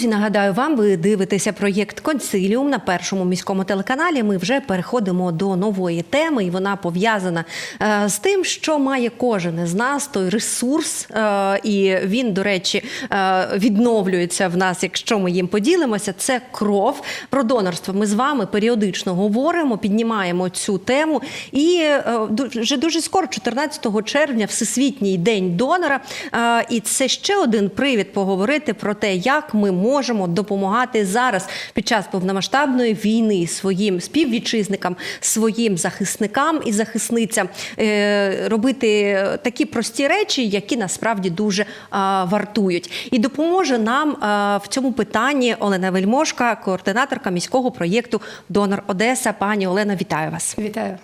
Друзі, нагадаю вам, ви дивитеся проєкт Консиліум на першому міському телеканалі. Ми вже переходимо до нової теми, і вона пов'язана е, з тим, що має кожен із нас той ресурс, е, і він, до речі, е, відновлюється в нас, якщо ми їм поділимося. Це кров. Про донорство ми з вами періодично говоримо, піднімаємо цю тему. І вже дуже скоро, 14 червня, Всесвітній день донора. І це ще один привід поговорити про те, як ми можемо допомагати зараз під час повномасштабної війни своїм співвітчизникам, своїм захисникам і захисницям е, робити такі прості речі, які насправді дуже вартують. І допоможе нам в цьому питанні Олена Вельмошка, координаторка міського проєкту Донор Одеса. Пані Олена, вітаю вас. Вітаю.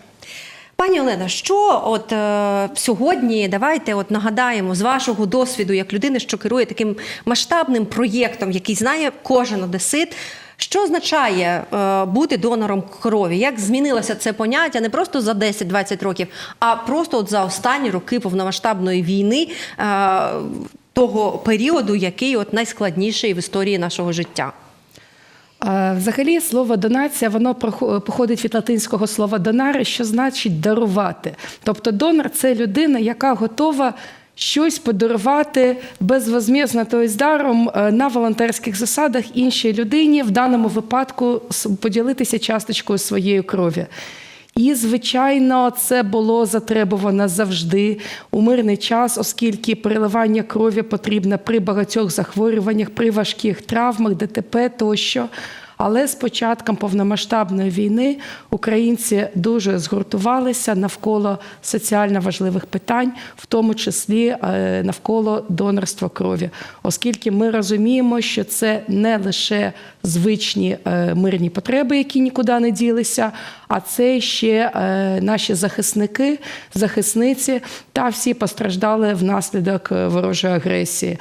Пані Олена, що от е, сьогодні давайте от нагадаємо з вашого досвіду, як людини, що керує таким масштабним проєктом, який знає кожен одесит. Що означає е, бути донором крові? Як змінилося це поняття не просто за 10-20 років, а просто от за останні роки повномасштабної війни е, того періоду, який от найскладніший в історії нашого життя? А, Взагалі, слово донація воно походить від латинського слова донари, що значить дарувати. Тобто, донор це людина, яка готова щось подарувати безвозмізно, тобто з даром е, на волонтерських засадах іншій людині, в даному випадку поділитися часточкою своєї крові. І, звичайно, це було затребувано завжди у мирний час, оскільки переливання крові потрібно при багатьох захворюваннях, при важких травмах, ДТП тощо. Але з початком повномасштабної війни українці дуже згуртувалися навколо соціально важливих питань, в тому числі е, навколо донорства крові, оскільки ми розуміємо, що це не лише звичні е, мирні потреби, які нікуди не ділися, а це ще е, наші захисники, захисниці та всі постраждали внаслідок ворожої агресії.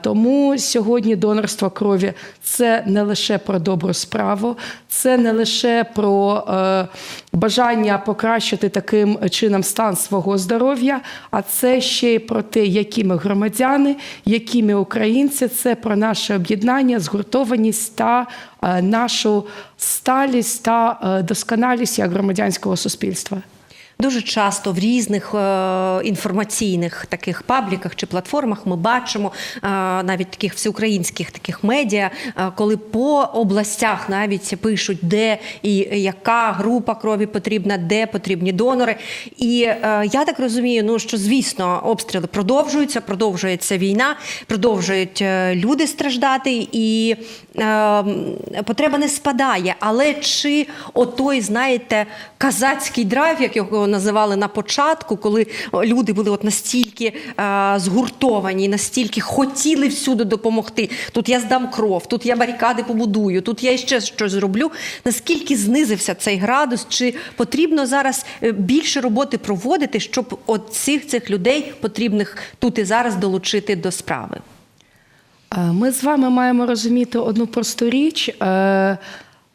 Тому сьогодні донорство крові це не лише про добру справу, це не лише про е, бажання покращити таким чином стан свого здоров'я, а це ще й про те, які ми громадяни, які ми українці. Це про наше об'єднання, згуртованість та е, нашу сталість та е, досконалість як громадянського суспільства. Дуже часто в різних е, інформаційних таких пабліках чи платформах ми бачимо е, навіть таких всеукраїнських таких медіа, е, коли по областях навіть пишуть, де і яка група крові потрібна, де потрібні донори. І я так розумію, ну що звісно обстріли продовжуються, продовжується війна, продовжують люди страждати, і потреба не спадає. Але чи отой, знаєте, казацький драйв, як його називали на початку, коли люди були от настільки е, згуртовані, настільки хотіли всюди допомогти. Тут я здам кров, тут я барикади побудую, тут я ще щось зроблю. Наскільки знизився цей градус? Чи потрібно зараз е, більше роботи проводити, щоб от цих цих людей потрібних тут і зараз долучити до справи? Е, Ми з вами маємо розуміти одну просту річ.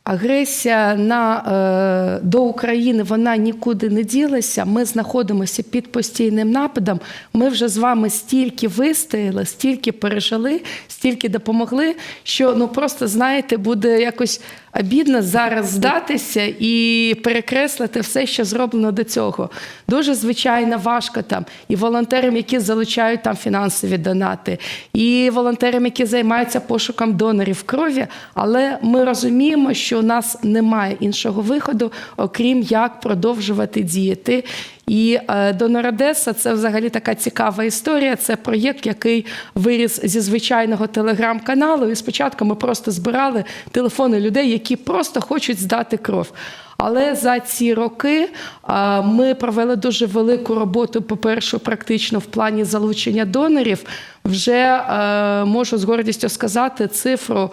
Агресія на, е, до України вона нікуди не ділася. Ми знаходимося під постійним нападом. Ми вже з вами стільки вистояли, стільки пережили, стільки допомогли, що ну просто знаєте, буде якось обідно зараз здатися і перекреслити все, що зроблено до цього. Дуже звичайно важко там і волонтерам, які залучають там фінансові донати, і волонтерам, які займаються пошуком донорів крові. Але ми розуміємо, що у нас немає іншого виходу, окрім як продовжувати діяти. І е, Донор Одеса це взагалі така цікава історія. Це проєкт, який виріс зі звичайного телеграм-каналу. І спочатку ми просто збирали телефони людей, які просто хочуть здати кров. Але за ці роки а, ми провели дуже велику роботу. По-перше, практично в плані залучення донорів. Вже е, можу з гордістю сказати цифру.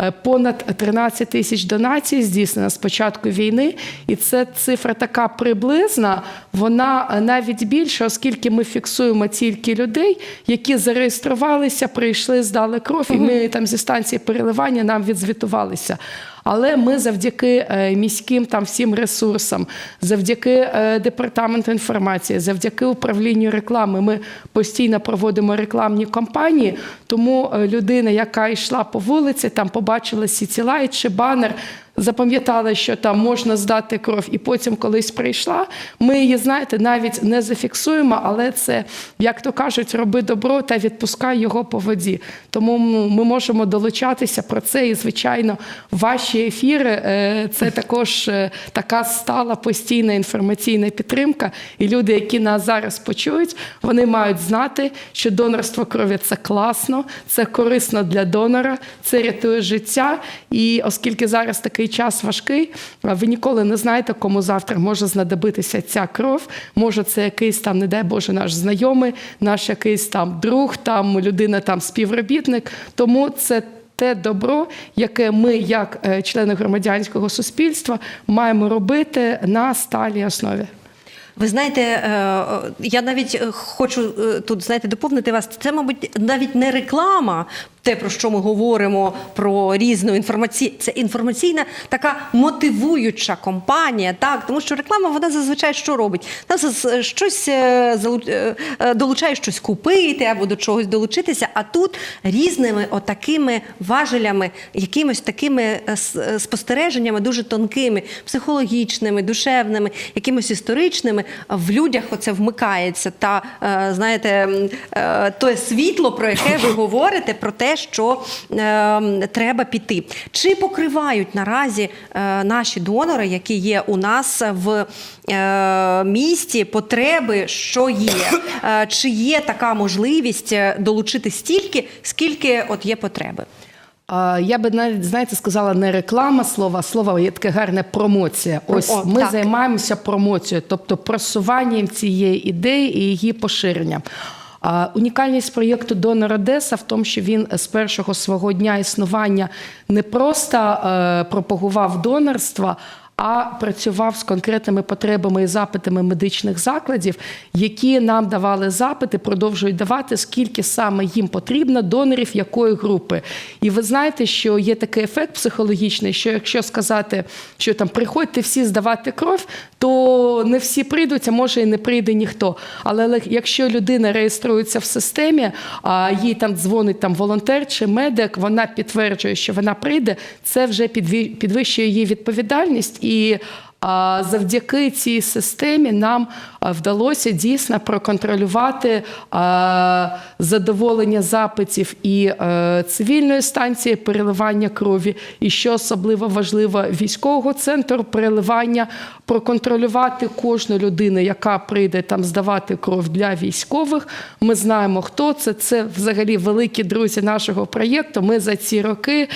Е, Понад 13 тисяч донацій здійснено з початку війни, і це цифра така приблизна. Вона е, навіть більша, оскільки ми фіксуємо тільки людей, які зареєструвалися, прийшли, здали кров, і ми там зі станції переливання нам відзвітувалися. Але ми завдяки е, міським там всім ресурсам, завдяки е, департаменту інформації, завдяки управлінню реклами, ми постійно проводимо рекламні кампанії. Тому е, людина, яка йшла по вулиці, там побачила сітілайт чи банер. Запам'ятала, що там можна здати кров, і потім колись прийшла. Ми її, знаєте, навіть не зафіксуємо, але це, як то кажуть, роби добро та відпускай його по воді. Тому ми можемо долучатися про це. І, звичайно, ваші ефіри е, це також е, така стала постійна інформаційна підтримка. І люди, які нас зараз почують, вони мають знати, що донорство крові це класно, це корисно для донора, це рятує життя. І оскільки зараз такий час важкий, а ви ніколи не знаєте, кому завтра може знадобитися ця кров. Може, це якийсь там, не дай Боже, наш знайомий, наш якийсь там друг, там людина, там співробітник. Тому це. Те добро, яке ми, як е, члени громадянського суспільства, маємо робити на сталій основі. Ви знаєте, е, я навіть е, хочу тут знаєте, доповнити вас. Це, мабуть, навіть не реклама, те, про що ми говоримо, про різну інформацію. Це інформаційна така мотивуюча компанія, так тому що реклама вона зазвичай що робить? Вона з- щось е, е, е, долучає щось купити або до чогось долучитися. А тут різними отакими важелями, якимось такими спостереженнями, дуже тонкими, психологічними, душевними, якимось історичними в людях оце вмикається. Та знаєте, те світло, про яке ви говорите, про те, що е, треба піти. Чи покривають наразі е, наші донори, які є у нас в е, місті, потреби, що є? Е, чи є така можливість е, долучити стільки, скільки от є потреби? Я би навіть знаєте, сказала не реклама слова, а слово є таке гарне промоція. Ось О, ми так. займаємося промоцією, тобто просуванням цієї ідеї і її поширенням. Унікальність проєкту Донор Одеса в тому, що він з першого свого дня існування не просто е, пропагував донорство, а працював з конкретними потребами і запитами медичних закладів, які нам давали запити, продовжують давати, скільки саме їм потрібно донорів якої групи. І ви знаєте, що є такий ефект психологічний, що якщо сказати, що там приходьте всі здавати кров, то не всі прийдуть, а може і не прийде ніхто. Але якщо людина реєструється в системі, а їй там дзвонить там волонтер чи медик, вона підтверджує, що вона прийде, це вже підвищує її відповідальність і. Завдяки цій системі нам вдалося дійсно проконтролювати задоволення запитів і е, цивільної станції переливання крові, і що особливо важливо, військового центру переливання, проконтролювати кожну людину, яка прийде там здавати кров для військових. Ми знаємо, хто це. Це взагалі великі друзі нашого проєкту. Ми за ці роки.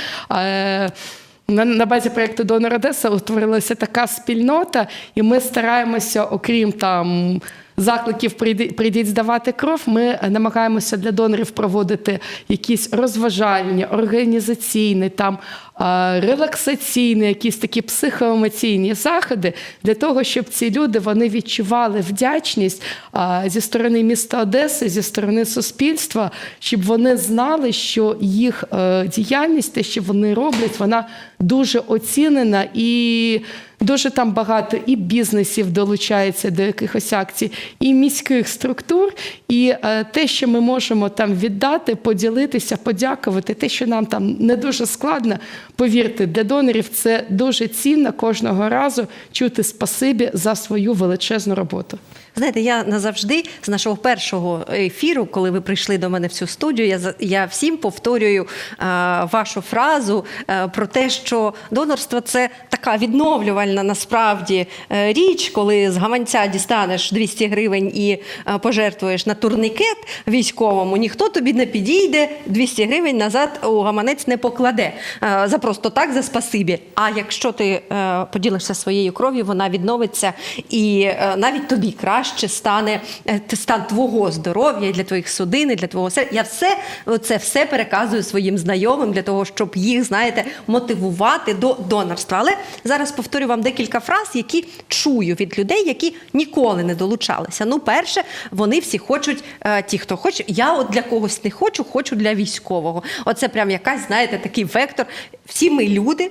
На, на базі проєкту Донор Одеса утворилася така спільнота, і ми стараємося, окрім там. Закликів прийдіть здавати кров. Ми намагаємося для донорів проводити якісь розважальні, організаційні, там е, релаксаційні, якісь такі психоемоційні заходи для того, щоб ці люди вони відчували вдячність е, зі сторони міста Одеси, зі сторони суспільства, щоб вони знали, що їх е, діяльність, те, що вони роблять, вона дуже оцінена і. Дуже там багато і бізнесів долучається до якихось акцій, і міських структур. І е, те, що ми можемо там віддати, поділитися, подякувати, те, що нам там не дуже складно, повірте, для донорів це дуже цінно кожного разу чути спасибі за свою величезну роботу. Знаєте, я назавжди з нашого першого ефіру, коли ви прийшли до мене в цю студію, я я всім повторюю е, вашу фразу е, про те, що донорство це така відновлювальна насправді е, річ, коли з гаманця дістанеш 200 гривень і е, пожертвуєш на турнікет військовому, ніхто тобі не підійде 200 гривень назад у гаманець не покладе. Е, за просто так, за спасибі. А якщо ти е, поділишся своєю кров'ю, вона відновиться і е, навіть тобі краще стане е, стан твого здоров'я для твоїх судин, для твого серця. Я все це все переказую своїм знайомим для того, щоб їх, знаєте, мотивувати до донорства. Але зараз повторю вам декілька фраз, які чую від людей, які ніколи не долучалися. Ну, перше, вони всі хочуть, е, ті, хто хоче, я от для когось не хочу, хочу для військового. Оце прям якась, знаєте, такий вектор. Всі ми люди.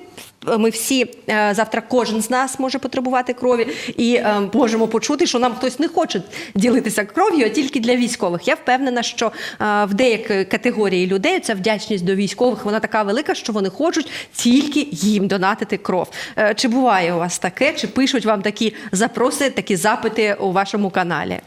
Ми всі е, завтра кожен з нас може потребувати крові, і е, можемо почути, що нам хтось не хоче ділитися кров'ю, а тільки для військових. Я впевнена, що е, в деякій категорії людей ця вдячність до військових вона така велика, що вони хочуть тільки їм донатити кров. Чи буває у вас таке? Чи пишуть вам такі запроси, такі запити у вашому каналі?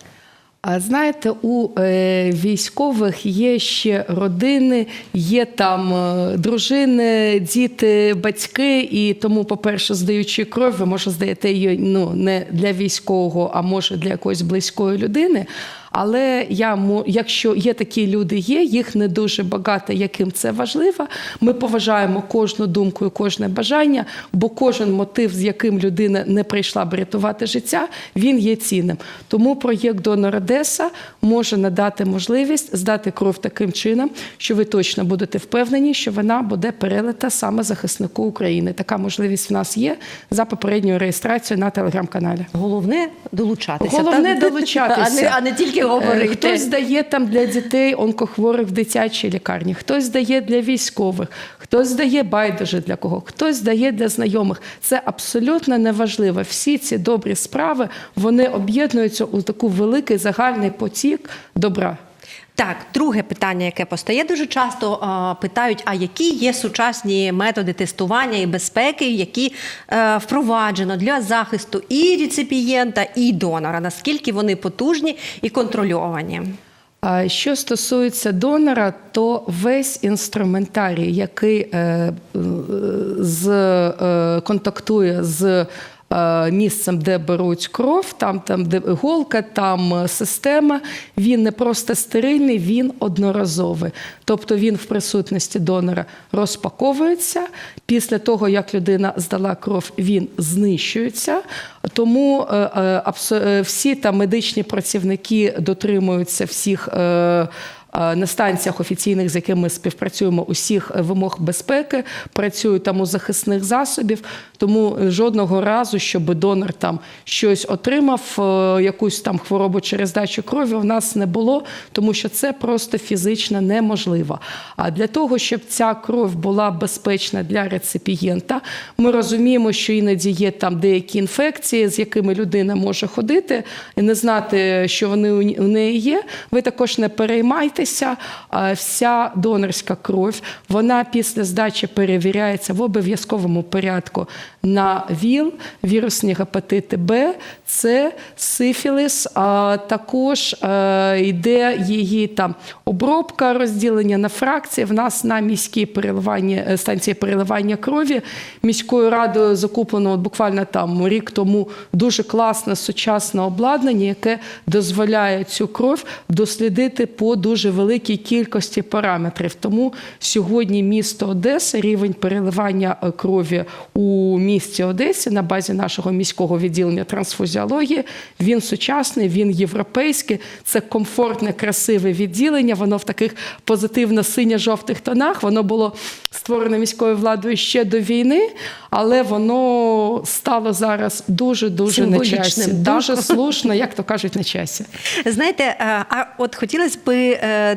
А знаєте, у е, військових є ще родини, є там е, дружини, діти, батьки, і тому, по-перше, здаючи кров, ви може здаєте її ну не для військового, а може для якоїсь близької людини. Але я якщо є такі люди, є їх не дуже багато, яким це важливо. Ми поважаємо кожну думку і кожне бажання, бо кожен мотив, з яким людина не прийшла б рятувати життя, він є цінним. Тому проєкт Донор Одеса може надати можливість здати кров таким чином, що ви точно будете впевнені, що вона буде перелита саме захиснику України. Така можливість в нас є за попередньою реєстрацією на телеграм-каналі. Головне долучатися. Головне долучатися. а не, а не тільки Е, говорити. Хтось здає там для дітей онкохворих в дитячій лікарні, хтось здає для військових, хтось здає байдуже для кого, хтось здає для знайомих. Це абсолютно неважливо. Всі ці добрі справи вони об'єднуються у таку великий загальний потік добра. Так, друге питання, яке постає дуже часто, питають: а які є сучасні методи тестування і безпеки, які е, впроваджено для захисту і реципієнта, і донора? Наскільки вони потужні і контрольовані? Що стосується донора, то весь інструментарій, який е, е, з, контактує з місцем, де беруть кров, там, там де голка, там е, система, він не просто стерильний, він одноразовий. Тобто він в присутності донора розпаковується. Після того, як людина здала кров, він знищується. Тому е, е, е, всі там медичні працівники дотримуються всіх. Е, На станціях офіційних, з якими ми співпрацюємо, усіх вимог безпеки, працюють там у захисних засобів. Тому жодного разу, щоб донор там щось отримав, е, якусь там хворобу через здачу крові, в нас не було, тому що це просто фізично неможливо. А для того, щоб ця кров була безпечна для реципієнта, ми розуміємо, що іноді є там деякі інфекції, з якими людина може ходити і не знати, що вони у неї є. Ви також не переймайтеся. А Вся донорська кров, вона після здачі перевіряється в обов'язковому порядку на ВІЛ, вірусні гепатити Б, С, сифіліс. А також е, йде її там обробка, розділення на фракції. В нас на міській переливанні е, станції переливання крові міською радою закуплено от буквально там рік тому дуже класне сучасне обладнання, яке дозволяє цю кров дослідити по дуже великій кількості параметрів. Тому сьогодні місто Одеса рівень переливання е, крові у місті Одесі на базі нашого міського відділення трансфузіології. Він сучасний, він європейський. Це комфортне, красиве відділення. Воно в таких позитивно-синьо-жовтих тонах. Воно було створено міською владою ще до війни, але воно стало зараз дуже дуже на часі. Дуже слушно, як то кажуть, на часі. Знаєте, е, а от хотілося б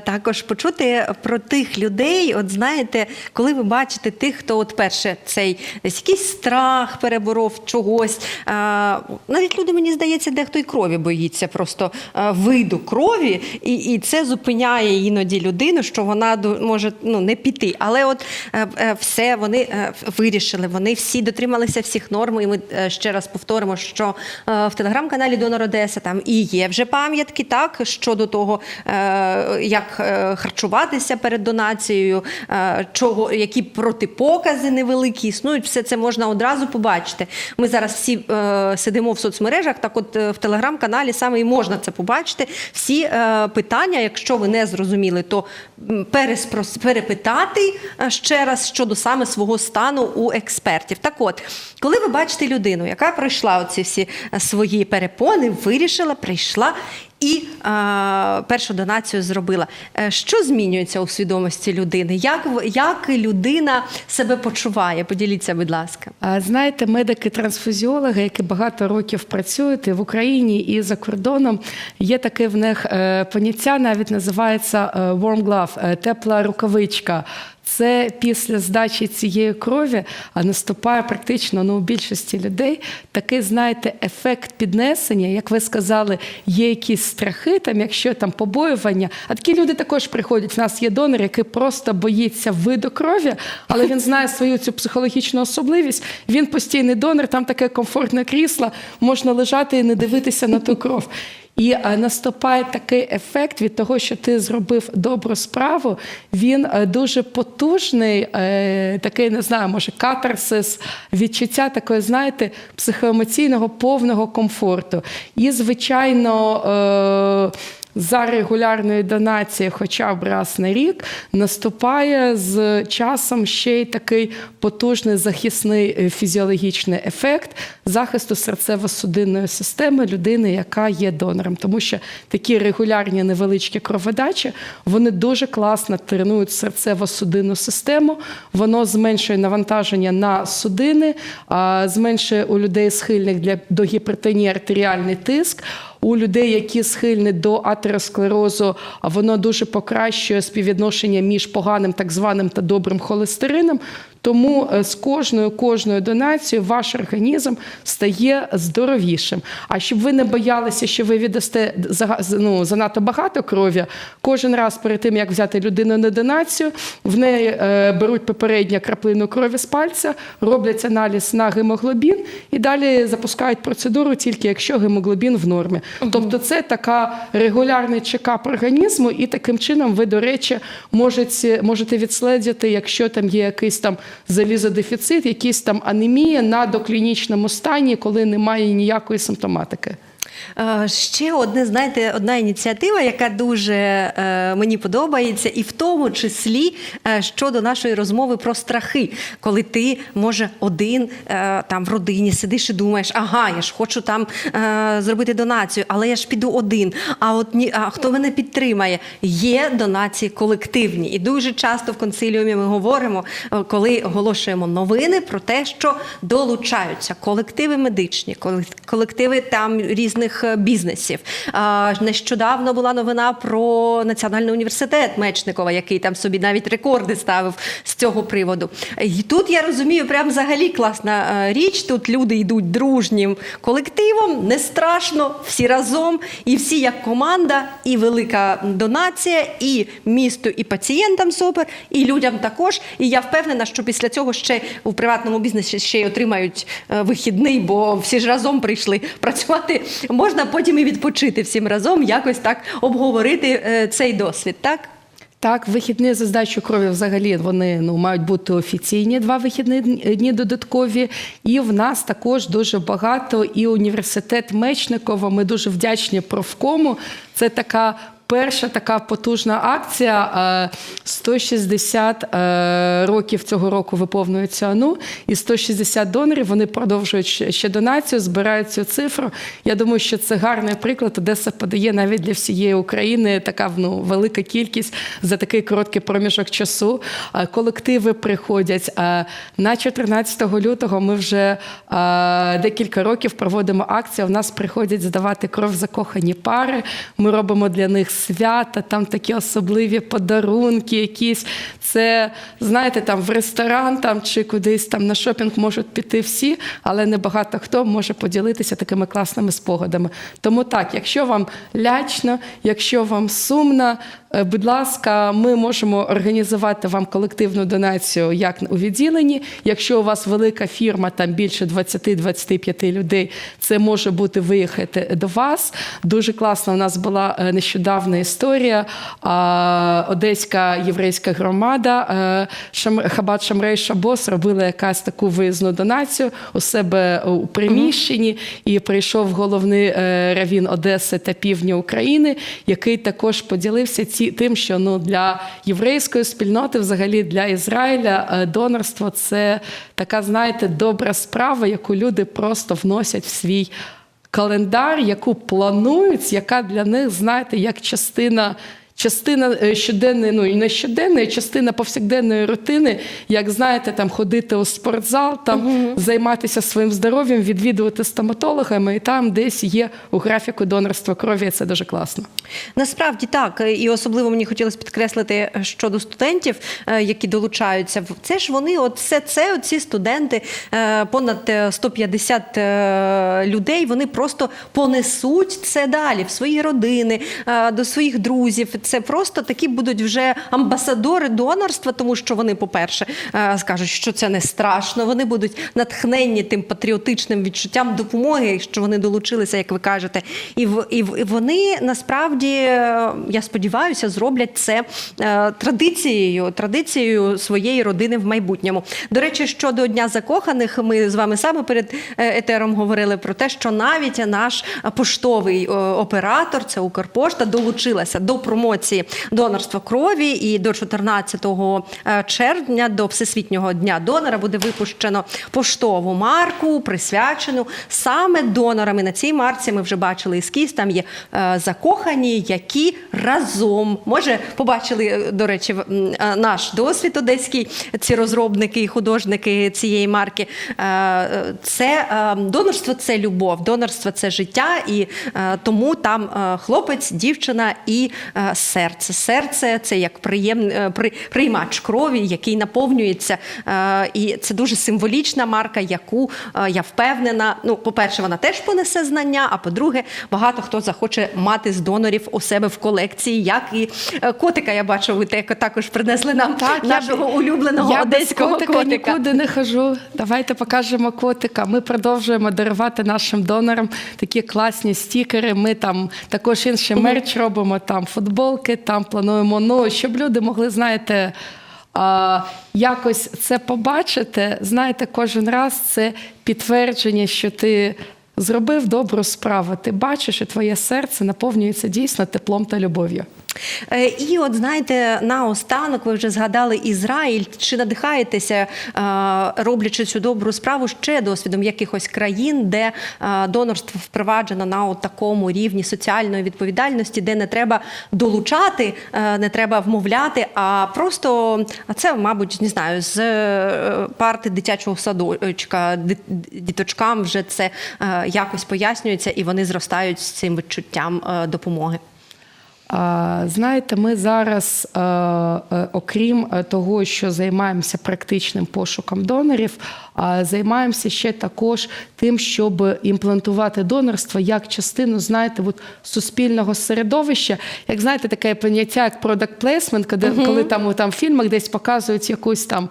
також почути про тих людей. От знаєте, коли ви бачите тих, хто от перше цей якийсь страх переборов чогось. Навіть люди, мені здається, дехто й крові боїться, просто виду крові, і, і це зупиняє іноді людину, що вона може ну не піти. Але от е, е, все вони е, вирішили, вони всі дотрималися всіх норм. І ми ще раз повторимо, що в телеграм-каналі Донор Одеса там і є вже пам'ятки, так щодо того, як е, харчуватися перед донацією, е, чого які протипокази невеликі існують. Все це можна одразу побачити. Ми зараз всі е, сидимо в соцмережах. Так, от в телеграм-каналі саме і можна це побачити. Всі питання, якщо ви не зрозуміли, то переспрос, перепитати ще раз щодо саме свого стану у експертів. Так от, коли ви бачите людину, яка пройшла оці всі свої перепони, вирішила, прийшла. І е, першу донацію зробила. Е, Що змінюється у свідомості людини? Як, як людина себе почуває? Поділіться, будь ласка. Знаєте, медики-трансфузіологи, які багато років працюють і в Україні і за кордоном, є таке в них е, поняття, навіть називається е, warm glove, тепла рукавичка. Це після здачі цієї крові а наступає практично ну, у більшості людей такий, знаєте, ефект піднесення. Як ви сказали, є якісь страхи, там, якщо там побоювання. А такі люди також приходять. У нас є донор, який просто боїться виду крові, але він знає свою цю психологічну особливість. Він постійний донор, там таке комфортне крісло, можна лежати і не дивитися на ту кров. І е, наступає такий ефект від того, що ти зробив добру справу. Він е, дуже потужний, е, такий, не знаю, може, катарсис, відчуття такої, знаєте, психоемоційного повного комфорту. І, звичайно. За регулярною донацією хоча б раз на рік наступає з часом ще й такий потужний захисний е, фізіологічний ефект захисту серцево-судинної системи людини, яка є донором. Тому що такі регулярні невеличкі кроводачі вони дуже класно тренують серцево-судинну систему, воно зменшує навантаження на судини, зменшує у людей схильних для до гіпертонії артеріальний тиск. У людей, які схильні до атеросклерозу, воно дуже покращує співвідношення між поганим так званим та добрим холестерином. Тому е, з кожною кожною донацією ваш організм стає здоровішим. А щоб ви не боялися, що ви віддасте ну, занадто багато крові, кожен раз перед тим як взяти людину на донацію, в неї е, беруть попередньо краплину крові з пальця, роблять аналіз на гемоглобін і далі запускають процедуру, тільки якщо гемоглобін в нормі. Тобто, це така регулярний чекап організму, і таким чином ви, до речі, можете, можете відследити, якщо там є якийсь там залізодефіцит, якісь там анемія на доклінічному стані, коли немає ніякої симптоматики. Е, Ще одне, знаєте, одна ініціатива, яка дуже е, мені подобається, і в тому числі е, щодо нашої розмови про страхи, коли ти може один там в родині сидиш і думаєш, ага, я ж хочу там зробити донацію, але я ж піду один. А от ні, а хто мене підтримає? Є донації колективні, і дуже часто в консиліумі ми говоримо, коли оголошуємо новини про те, що долучаються колективи медичні, колективи там різних е, бізнесів. Нещодавно була новина про Національний університет Мечникова, який там собі навіть рекорди ставив з цього приводу. І тут я розумію, прям взагалі класна е, річ. Тут люди йдуть дружнім колективом, не страшно, всі разом, і всі як команда, і велика донація, і місту, і пацієнтам супер, і людям також. І я впевнена, що після цього ще у приватному бізнесі ще й отримають е, вихідний, бо всі ж разом прийшли працювати. Можна потім і відпочити всім разом, якось так обговорити е, цей досвід, так? Так, вихідні за здачу крові взагалі вони ну мають бути офіційні два вихідні дні додаткові. І в нас також дуже багато. І університет Мечникова. Ми дуже вдячні профкому. Це така. Перша така потужна акція. е, 160 е, років цього року виповнюється АНУ, і 160 донорів вони продовжують ще- донацію, збирають цю цифру. Я думаю, що це гарний приклад. Одеса подає навіть для всієї України така ну, велика кількість за такий короткий проміжок часу. Е, Колективи приходять. Е, На 14 лютого ми вже е, декілька років проводимо акцію. У нас приходять здавати кров закохані пари. Ми робимо для них свята, там такі особливі подарунки, якісь. Це, знаєте, там в ресторан там, чи кудись там на шопінг можуть піти всі, але не багато хто може поділитися такими класними спогадами. Тому так, якщо вам лячно, якщо вам сумно, е, будь ласка, ми можемо організувати вам колективну донацію як у відділенні. Якщо у вас велика фірма, там більше 20-25 людей, це може бути виїхати до вас. Дуже класна у нас була е, нещодавна історія. Одеська єврейська громада е, Хабат Шамрей Шабос робила якась таку виїзну донацію у себе у приміщенні, і прийшов головний е, равін Одеси та півдня України, який також поділився тим, що ну для єврейської спільноти, взагалі для Ізраїля, е, донорство це така, знаєте, добра справа, яку люди просто вносять в свій календар, яку планують, яка для них, знаєте, як частина. Частина е, щоденної, ну і не щоденної, частина повсякденної рутини, як знаєте, там ходити у спортзал, там займатися своїм здоров'ям, відвідувати стоматологами, і там десь є у графіку донорства крові. і Це дуже класно. Насправді так, і особливо мені хотілося підкреслити щодо студентів, е, які долучаються. Це ж вони, от все це, ці студенти, е, понад е, 150 е, людей, вони просто понесуть це далі в свої родини, е, до своїх друзів. Це просто такі будуть вже амбасадори донорства, тому що вони, по-перше, е, скажуть, що це не страшно. Вони будуть натхненні тим патріотичним відчуттям допомоги, що вони долучилися, як ви кажете. І в- і і вони насправді, е, я сподіваюся, зроблять це е, традицією, традицією своєї родини в майбутньому. До речі, щодо Дня закоханих, ми з вами саме перед етером говорили про те, що навіть наш поштовий оператор, це Укрпошта, долучилася до промоції донорства крові. І до 14 е, червня, до Всесвітнього дня донора, буде випущено поштову марку, присвячену саме донорам. І на цій марці ми вже бачили ескіз. Там є е, закохані, які разом може побачили, е, до речі, наш досвід одеський, ці розробники і художники цієї марки. Це донорство це любов, донорство це життя, і тому там хлопець, дівчина і серце. Серце це як приєм, е, при, приймач крові, який наповнюється. Е, І це дуже символічна марка, яку е, я впевнена. Ну, по-перше, вона теж понесе знання. А по-друге, багато хто захоче мати з донорів у себе в колекції, як і котика. Я бачу, ви також принесли нам Так, нашого б- улюбленого я одеського котика, котика. нікуди не хожу. Давайте покажемо котика. Ми продовжуємо дарувати нашим донорам такі класні стікери. Ми там також інший мерч робимо, там футболки, там плануємо. Ну, щоб люди могли, знаєте. А, якось це побачити, знаєте, кожен раз це підтвердження, що ти зробив добру справу. Ти бачиш, що твоє серце наповнюється дійсно теплом та любов'ю. Е, І от знаєте, наостанок ви вже згадали Ізраїль. Чи надихаєтеся, е, роблячи цю добру справу ще досвідом якихось країн, де е, донорство впроваджено на от такому рівні соціальної відповідальності, де не треба долучати, не треба вмовляти, а просто це, мабуть, не знаю, з парти дитячого садочка діточкам вже це якось пояснюється, і вони зростають з цим відчуттям допомоги. Знаєте, ми зараз, е, е, окрім е, того, що займаємося практичним пошуком донорів, займаємося ще також тим, щоб імплантувати донорство як частину, знаєте, от, суспільного середовища. Як знаєте, таке поняття, як product placement, коли, коли там, у- там в фільмах десь показують якусь там.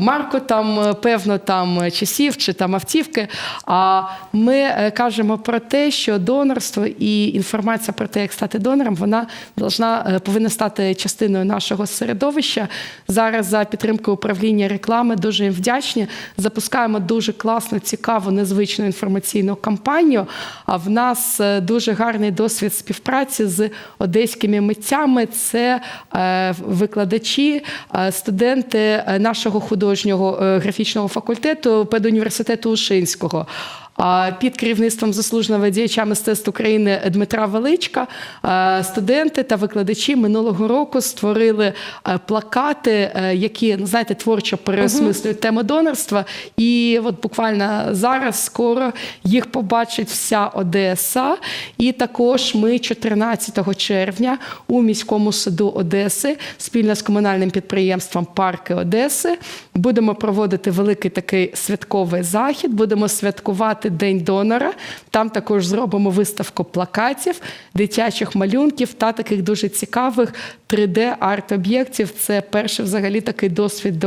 Марку там е, певно там часів чи там автівки. А ми е, кажемо про те, що донорство і інформація про те, як стати донором, вона должна, е, повинна стати частиною нашого середовища. Зараз за підтримкою управління реклами дуже їм вдячні. Запускаємо дуже класну, цікаву, незвичну інформаційну кампанію. А в нас е, дуже гарний досвід співпраці з одеськими митцями. Це е, викладачі, е, студенти е, нашого художнього е, графічного факультету педуніверситету Ушинського. Під керівництвом заслуженого діяча мистецтв України Дмитра Величка студенти та викладачі минулого року створили е, плакати, е, які ну, знаєте, творчо переосмислюють тему донорства. І от буквально зараз скоро їх побачить вся Одеса. І також ми 14 червня у міському саду Одеси спільно з комунальним підприємством Парки Одеси будемо проводити великий такий святковий захід. Будемо святкувати День донора. Там також зробимо виставку плакатів, дитячих малюнків та таких дуже цікавих 3D-арт-об'єктів. Це перший взагалі такий досвід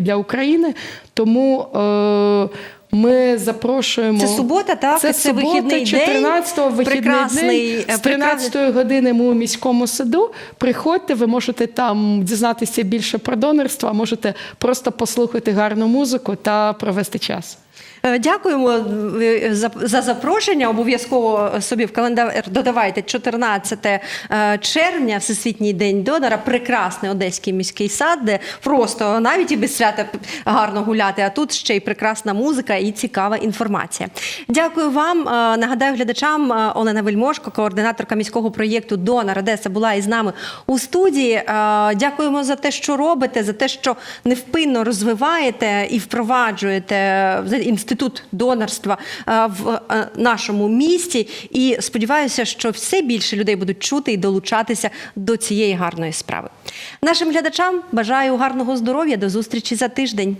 для України. Тому е- ми запрошуємо. Це субота, так? Це, Це субота, вихідний день. 14-го вихідний Прекрасний, день. е, З 13 години ми у міському саду. Приходьте, ви можете там дізнатися більше про донорство, а можете просто послухати гарну музику та провести час. Е, Дякуємо е, за, за запрошення. Обов'язково собі в календар додавайте 14 е, червня, Всесвітній день донора. Прекрасний одеський міський сад, де просто навіть і без свята гарно гуляти. А тут ще й прекрасна музика і цікава інформація. Дякую вам. Е, Нагадаю глядачам е, Олена Вельмошко, координаторка міського проєкту Донор Одеса, була із нами у студії. Е, Дякуємо за те, що робите, за те, що невпинно розвиваєте і впроваджуєте е, інститут донорства е, в е, нашому місті. І сподіваюся, що все більше людей будуть чути і долучатися до цієї гарної справи. Нашим глядачам бажаю гарного здоров'я. До зустрічі за тиждень.